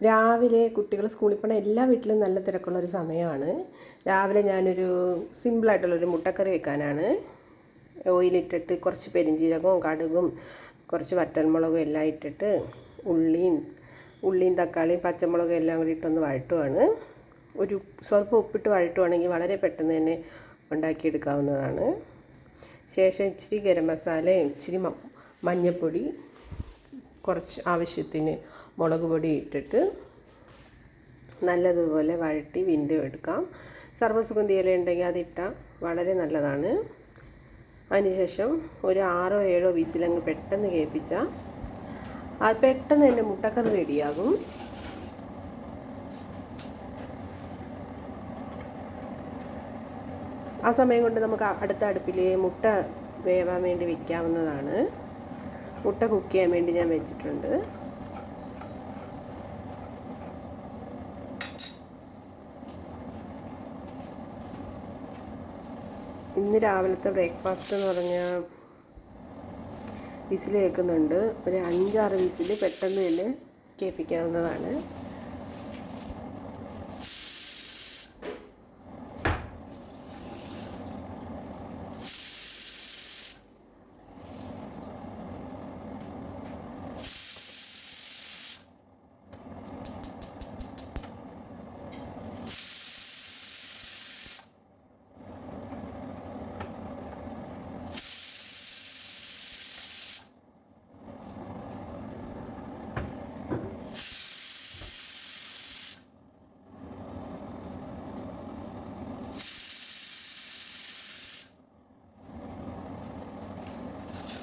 രാവിലെ കുട്ടികൾ സ്കൂളിൽ പോണ എല്ലാ വീട്ടിലും നല്ല തിരക്കുള്ള ഒരു സമയമാണ്. രാവിലെ ഞാനൊരു സിമ്പിളായിട്ടുള്ളൊരു മുട്ടക്കറി വെക്കാനാണ്. ഓയിലിട്ടിട്ട് കുറച്ച് പെരിഞ്ചീരകവും കടുകും കുറച്ച് വറ്റൽമുളകും എല്ലാം ഇട്ടിട്ട് ഉള്ളിയും ഉള്ളിയും തക്കാളിയും പച്ചമുളകും എല്ലാം കൂടി ഇട്ടൊന്ന് വഴട്ടുവാണ് ഒരു സ്വല്പം ഉപ്പിട്ട് വഴട്ടുവാണെങ്കിൽ വളരെ പെട്ടെന്ന് തന്നെ ഉണ്ടാക്കിയെടുക്കാവുന്നതാണ്. ശേഷം ഇച്ചിരി ഗരം മസാലയും ഇച്ചിരി മഞ്ഞൾപ്പൊടി കുറച്ച് ആവശ്യത്തിന് മുളക് പൊടി ഇട്ടിട്ട് നല്ലതുപോലെ വഴട്ടി വിൻഡോ എടുക്കാം. സർവസുഗന്ധി ഇല ഉണ്ടെങ്കിൽ അതിട്ടാൽ വളരെ നല്ലതാണ്. അതിനുശേഷം ഒരു ആറോ ഏഴോ വിസിലങ്ങ് പെട്ടെന്ന് കേൾപ്പിച്ചാൽ അത് പെട്ടെന്ന് തന്നെ മുട്ടക്കറി റെഡിയാകും. ആ സമയം കൊണ്ട് നമുക്ക് അടുത്ത അടുപ്പിൽ മുട്ട വേവാൻ വേണ്ടി വെക്കാവുന്നതാണ്. മുട്ട കുക്ക് ചെയ്യാൻ വേണ്ടി ഞാൻ വെച്ചിട്ടുണ്ട്. ഇന്ന് രാവിലത്തെ ബ്രേക്ക്ഫാസ്റ്റ് എന്ന് പറഞ്ഞാൽ വിസിൽ കേൾക്കുന്നുണ്ട്. ഒരു അഞ്ചാറ് വിസിൽ പെട്ടെന്ന് തന്നെ കേൾപ്പിക്കാവുന്നതാണ്.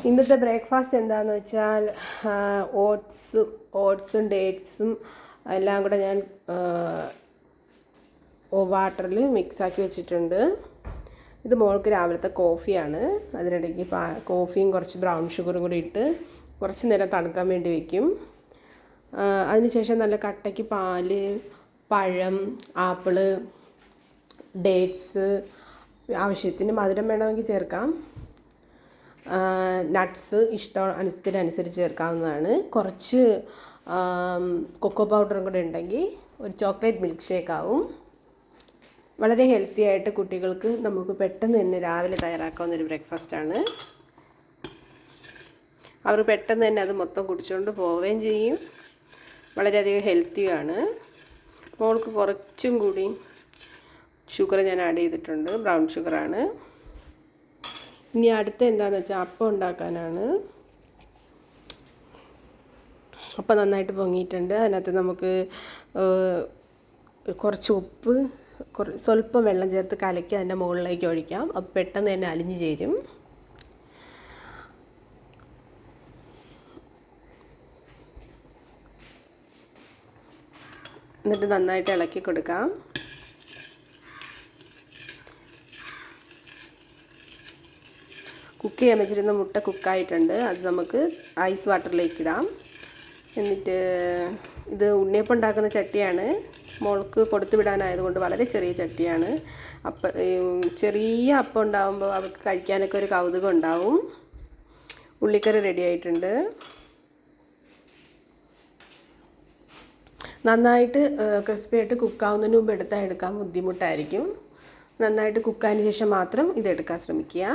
ഇന്നത്തെ ബ്രേക്ക്ഫാസ്റ്റ് എന്താണെന്ന് വെച്ചാൽ ഓട്സ് ഓട്സും ഡേറ്റ്സും എല്ലാം കൂടെ ഞാൻ വാട്ടറിൽ മിക്സാക്കി വെച്ചിട്ടുണ്ട്. ഇത് മോൾക്ക് രാവിലത്തെ കോഫിയാണ്. അതിനിടയ്ക്ക് കോഫിയും കുറച്ച് ബ്രൗൺ ഷുഗറും കൂടി ഇട്ട് കുറച്ച് നേരം തണുക്കാൻ വേണ്ടി വയ്ക്കും അതിനുശേഷം നല്ല കട്ടയ്ക്ക് പാൽ പഴം ആപ്പിൾ ഡേറ്റ്സ് ആവശ്യത്തിന് മധുരം വേണമെങ്കിൽ ചേർക്കാം. നട്ട്സ് ഇഷ്ടം അനുസരിച്ച് ചേർക്കാവുന്നതാണ്. കുറച്ച് കൊക്കോ പൗഡറും കൂടെ ഉണ്ടെങ്കിൽ ഒരു ചോക്ലേറ്റ് മിൽക്ക് ഷേക്ക് ആവും. വളരെ ഹെൽത്തി ആയിട്ട് കുട്ടികൾക്ക് നമുക്ക് പെട്ടെന്ന് തന്നെ രാവിലെ തയ്യാറാക്കാവുന്ന ഒരു ബ്രേക്ക്ഫാസ്റ്റാണ് അവർ പെട്ടെന്ന് തന്നെ അത് മൊത്തം കുടിച്ചുകൊണ്ട് പോവുകയും ചെയ്യും. വളരെയധികം ഹെൽത്തിയാണ് മോൾക്ക് കുറച്ചും കൂടി ഷുഗർ ഞാൻ ആഡ് ചെയ്തിട്ടുണ്ട്. ബ്രൗൺ ഷുഗറാണ് ഇനി അടുത്ത എന്താണെന്ന് വെച്ചാൽ അപ്പം ഉണ്ടാക്കാനാണ്. അപ്പം നന്നായിട്ട് പൊങ്ങിയിട്ടുണ്ട്. അതിനകത്ത് നമുക്ക് കുറച്ച് ഉപ്പ് കുറ സ്വല്പം വെള്ളം ചേർത്ത് കലക്കി അതിന്റെ മുകളിലേക്ക് ഒഴിക്കാം. അപ്പോൾ പെട്ടെന്ന് തന്നെ അലിഞ്ഞ് ചേരും. എന്നിട്ട് നന്നായിട്ട് ഇളക്കി കൊടുക്കാം. കുക്ക് ചെയ്യാൻ വെച്ചിരുന്ന മുട്ട കുക്കായിട്ടുണ്ട്. അത് നമുക്ക് ഐസ് വാട്ടറിലേക്ക് ഇടാം. എന്നിട്ട് ഇത് ഉണ്ണിയപ്പം ഉണ്ടാക്കുന്ന ചട്ടിയാണ്. മോൾക്ക് കൊടുത്തു വിടാനായതുകൊണ്ട് വളരെ ചെറിയ ചട്ടിയാണ്. അപ്പം ചെറിയ അപ്പം ഉണ്ടാകുമ്പോൾ അവർക്ക് കഴിക്കാനൊക്കെ ഒരു കൗതുകം ഉണ്ടാവും. ഉള്ളിക്കറി റെഡി ആയിട്ടുണ്ട്. നന്നായിട്ട് ക്രിസ്പി ആയിട്ട് കുക്കാവുന്നതിന് മുമ്പ് എടുത്താൽ എടുക്കാൻ ബുദ്ധിമുട്ടായിരിക്കും. നന്നായിട്ട് കുക്കായതിന് ശേഷം മാത്രം ഇതെടുക്കാൻ ശ്രമിക്കുക.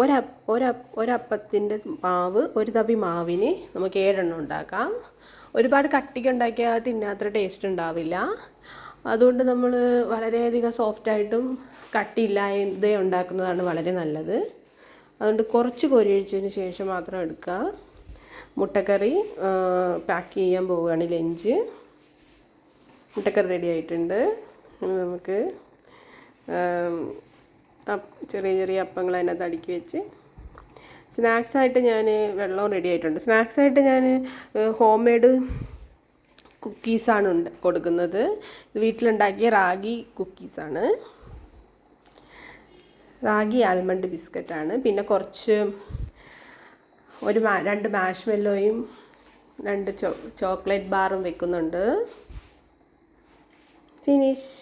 ഒര ഒര ഒരപ്പത്തിന്റെ മാവ് ഒരു തവി മാവിന് നമുക്ക് ഏഴെണ്ണം ഉണ്ടാക്കാം. ഒരുപാട് കട്ടിക്ക് ഉണ്ടാക്കിയാൽ തിന്നാത്ര ടേസ്റ്റ് ഉണ്ടാവില്ല. അതുകൊണ്ട് നമ്മൾ വളരെയധികം സോഫ്റ്റായിട്ടും കട്ടിയില്ലാതെ ഉണ്ടാക്കുന്നതാണ് വളരെ നല്ലത്. അതുകൊണ്ട് കുറച്ച് കൊരിഴിച്ചതിന് ശേഷം മാത്രം എടുക്കുക മുട്ടക്കറി പാക്ക് ചെയ്യാൻ പോവുകയാണ് ലഞ്ച്. മുട്ടക്കറി റെഡി ആയിട്ടുണ്ട്. നമുക്ക് ചെറിയ ചെറിയ അപ്പങ്ങൾ അതിനകത്ത് അടുക്കി വെച്ച് സ്നാക്സായിട്ട് ഞാൻ വെള്ളവും റെഡി ആയിട്ടുണ്ട്. സ്നാക്സായിട്ട് ഞാൻ ഹോം മെയ്ഡ് കുക്കീസാണ് ഉണ്ട് കൊടുക്കുന്നത്. വീട്ടിലുണ്ടാക്കിയ റാഗി കുക്കീസാണ് റാഗി ആൽമണ്ട് ബിസ്ക്കറ്റാണ് പിന്നെ കുറച്ച് ഒരു രണ്ട് മാഷ്മെല്ലോയും രണ്ട് ചോ ചോക്ലേറ്റ് ബാറും വെക്കുന്നുണ്ട്. ഫിനിഷ്